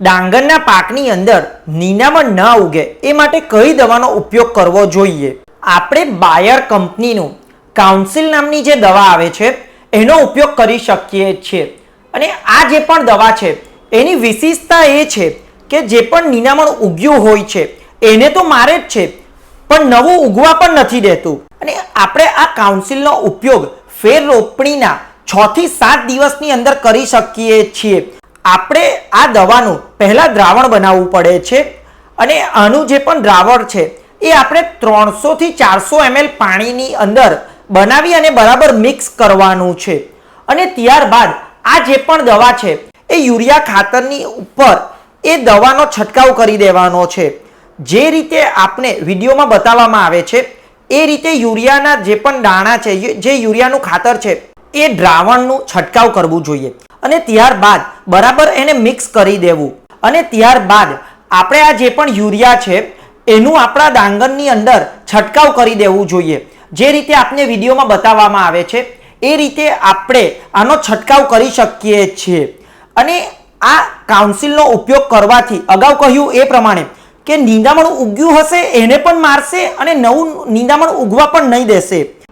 ડાંગરના પાકની અંદર નિનામણ ન ઉગે એ માટે કઈ દવાનો ઉપયોગ કરવો જોઈએ? આપણે બાયર કંપનીનું કાઉન્સિલ નામની જે દવા આવે છે, એનો ઉપયોગ કરી શકીએ છીએ. અને આ જે પણ દવા છે, એની વિશેષતા એ છે કે જે પણ નિનામણ ઉગ્યું હોય છે, એને તો મારે જ છે, પણ નવું ઉગવા પણ નથી દેતું. અને આપણે આ કાઉન્સિલનો ઉપયોગ ફેર રોપણીના છ થી સાત દિવસની અંદર કરી શકીએ છીએ. આપણે આ દવાનું પહેલાં દ્રાવણ બનાવવું પડે છે અને આનું જે પણ દ્રાવણ છે, એ આપણે ત્રણસોથી ચારસો એમએલ પાણીની અંદર બનાવી અને બરાબર મિક્સ કરવાનું છે. અને ત્યારબાદ આ જે પણ દવા છે, એ યુરિયા ખાતરની ઉપર એ દવાનો છંટકાવ કરી દેવાનો છે. જે રીતે આપણે વિડીયોમાં બતાવવામાં આવે છે, એ રીતે યુરિયાના જે પણ દાણા છે, જે યુરિયાનું ખાતર છે, એ દ્રાવણનું છંટકાવ કરવું જોઈએ. અને ત્યારબાદ બરાબર એને મિક્સ કરી દેવું. અને ત્યારબાદ આપણે આ જે પણ યુરિયા છે, એનું આપણા ડાંગરની અંદર છંટકાવ કરી દેવું જોઈએ. જે રીતે આપને વિડીયોમાં બતાવવામાં આવે છે, એ રીતે આપણે આનો છંટકાવ કરી શકીએ છીએ. અને આ કાઉન્સિલનો ઉપયોગ કરવાથી અગાઉ કહ્યું એ પ્રમાણે કે નિંદામણ ઉગ્યું હશે, એને પણ મારશે અને નવું નિંદામણ ઉગવા પણ નહીં દેશે.